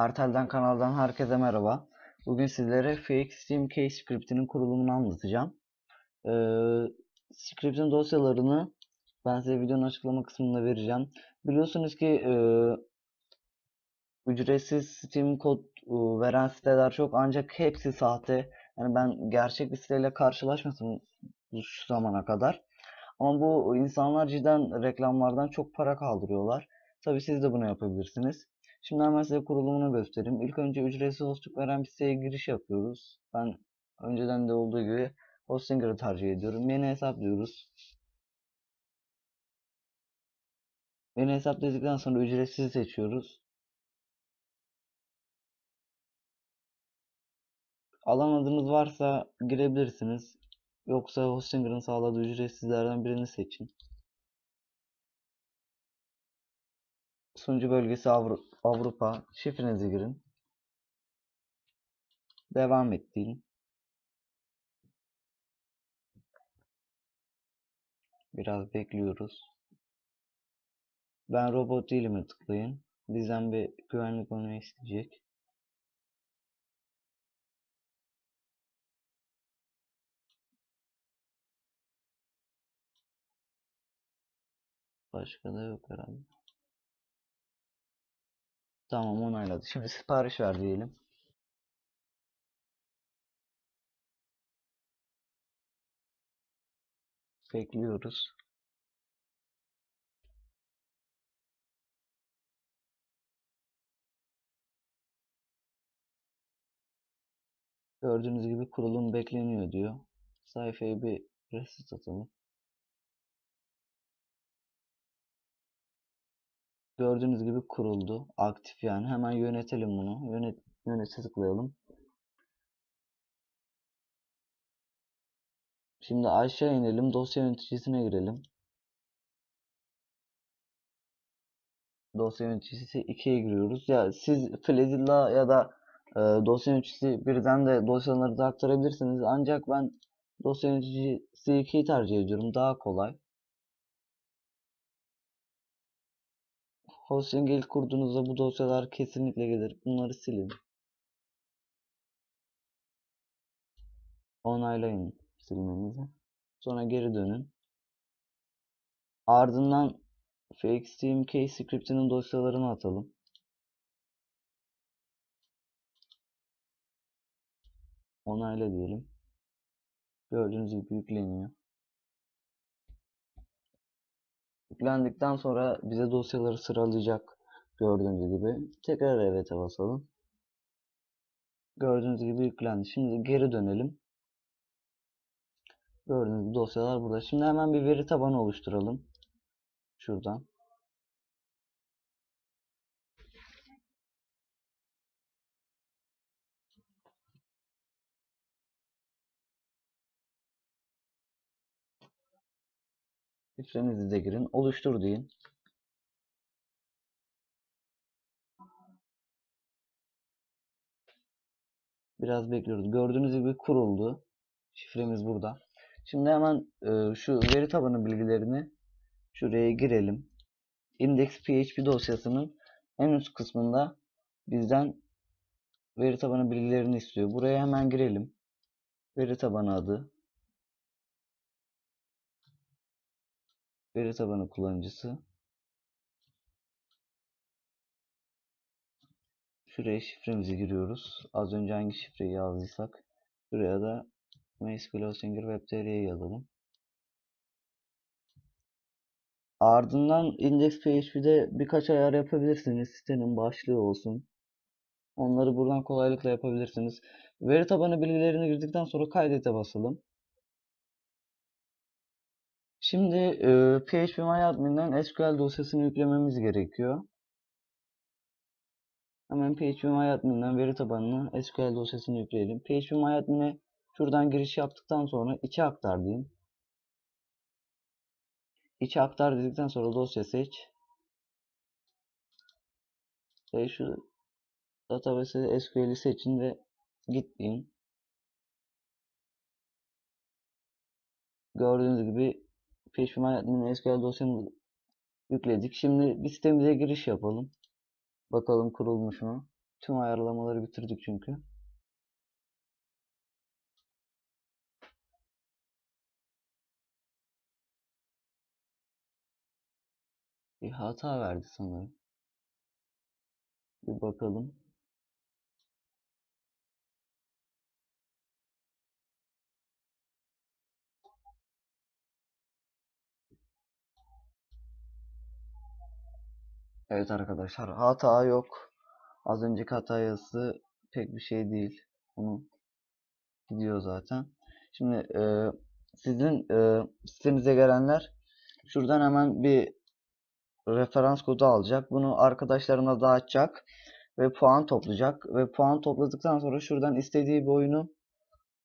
Artel'den kanaldan herkese merhaba. Bugün sizlere FXTMK scriptinin kurulumunu anlatacağım. Ee, script'in dosyalarını ben size videonun açıklama kısmında vereceğim. Biliyorsunuz ki e, ücretsiz Steam kod e, veren siteler çok ancak hepsi sahte. Yani ben gerçek bir siteyle karşılaşmadım şu zamana kadar. Ama bu insanlar cidden reklamlardan çok para kaldırıyorlar. Tabii siz de bunu yapabilirsiniz. Şimdi hemen size kurulumunu göstereyim. İlk önce ücretsiz hostluk veren bir siteye giriş yapıyoruz. Ben önceden de olduğu gibi Hostinger'ı tercih ediyorum. Yeni hesap diyoruz. Yeni hesap dedikten sonra ücretsiz seçiyoruz. Alan adınız varsa girebilirsiniz. Yoksa Hostinger'ın sağladığı ücretsizlerden birini seçin. Sunucu bölgesi Avru- Avrupa. Şifrenizi girin. Devam et. Biraz bekliyoruz. Ben robot değilime tıklayın. Bizden bir güvenlik onayı isteyecek. Başka da yok herhalde. Tamam onayladı. Şimdi sipariş ver diyelim. Bekliyoruz. Gördüğünüz gibi kurulum bekleniyor diyor. Sayfayı bir reset atalım. Gördüğünüz gibi kuruldu. Aktif yani. Hemen yönetelim bunu. Yönet, yönete tıklayalım. Şimdi aşağı inelim. Dosya yöneticisine girelim. Dosya yöneticisi 2'ye giriyoruz. Ya siz Flazilla ya da e, dosya yöneticisi birden de dosyaları aktarabilirsiniz. Ancak ben dosya yöneticisi 2'yi tercih ediyorum. Daha kolay. Hosting ilk kurduğunuzda bu dosyalar kesinlikle gelir. Bunları silin. Onaylayın silmenizi. Sonra geri dönün. Ardından fxtmk scriptinin dosyalarını atalım. Onayla diyelim. Gördüğünüz gibi yükleniyor. Yüklendikten sonra bize dosyaları sıralayacak gördüğünüz gibi. Tekrar evet'e basalım. Gördüğünüz gibi yüklendi. Şimdi geri dönelim. Gördüğünüz dosyalar burada. Şimdi hemen bir veri tabanı oluşturalım. Şuradan. Şifrenizi de girin. Oluştur deyin. Biraz bekliyoruz. Gördüğünüz gibi kuruldu. Şifremiz burada. Şimdi hemen e, şu veri tabanı bilgilerini şuraya girelim. Index.php dosyasının en üst kısmında bizden veri tabanı bilgilerini istiyor. Buraya hemen girelim. Veri tabanı adı. Veri tabanı kullanıcısı. Şuraya şifremizi giriyoruz. Az önce hangi şifreyi yazdıysak. Şuraya da MySQL Hostinger WebTR'ye yazalım. Ardından Index.php'de birkaç ayar yapabilirsiniz. Sitenin başlığı olsun. Onları buradan kolaylıkla yapabilirsiniz. Veri tabanı bilgilerini girdikten sonra kaydete basalım. Şimdi e, PHPMyAdmin'den SQL dosyasını yüklememiz gerekiyor. Hemen PHPMyAdmin'den veri tabanına SQL dosyasını yükleyelim. PHPMyAdmin'e şuradan giriş yaptıktan sonra içe aktar diyeyim. İçe aktar dedikten sonra dosya seç. Ve şu database SQL'i seçin ve git deyin. Gördüğünüz gibi PHPMyAdmin SQL dosyamızı yükledik. Şimdi bir sitemize giriş yapalım. Bakalım kurulmuş mu? Tüm ayarlamaları bitirdik çünkü. Bir hata verdi sanırım. Bir bakalım. Evet arkadaşlar hata yok. Az önceki hata yazısı pek bir şey değil. Bunu gidiyor zaten. Şimdi e, sizin e, sitenize gelenler şuradan hemen bir referans kodu alacak. Bunu arkadaşlarına dağıtacak ve puan toplayacak ve puan topladıktan sonra şuradan istediği bir oyunu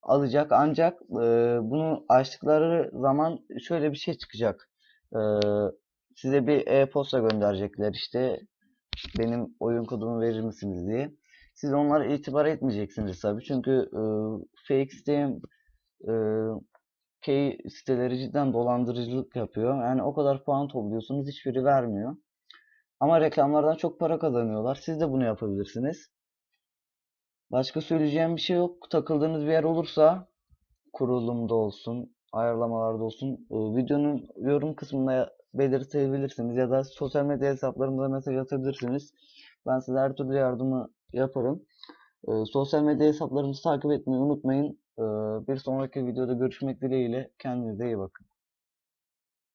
alacak. Ancak e, bunu açtıkları zaman şöyle bir şey çıkacak. E, size bir e-posta gönderecekler işte benim oyun kodumu verir misiniz diye. Siz onlara itibar etmeyeceksiniz tabii. Çünkü e, fake site e, key siteleri cidden dolandırıcılık yapıyor. Yani o kadar puan topluyorsunuz hiçbiri vermiyor. Ama reklamlardan çok para kazanıyorlar. Siz de bunu yapabilirsiniz. Başka söyleyeceğim bir şey yok. Takıldığınız bir yer olursa kurulumda olsun, ayarlamalarda olsun e, videonun yorum kısmına belirtebilirsiniz ya da sosyal medya hesaplarımıza mesaj atabilirsiniz. Ben size her türlü yardımı yaparım. E, sosyal medya hesaplarımızı takip etmeyi unutmayın. E, bir sonraki videoda görüşmek dileğiyle. Kendinize iyi bakın.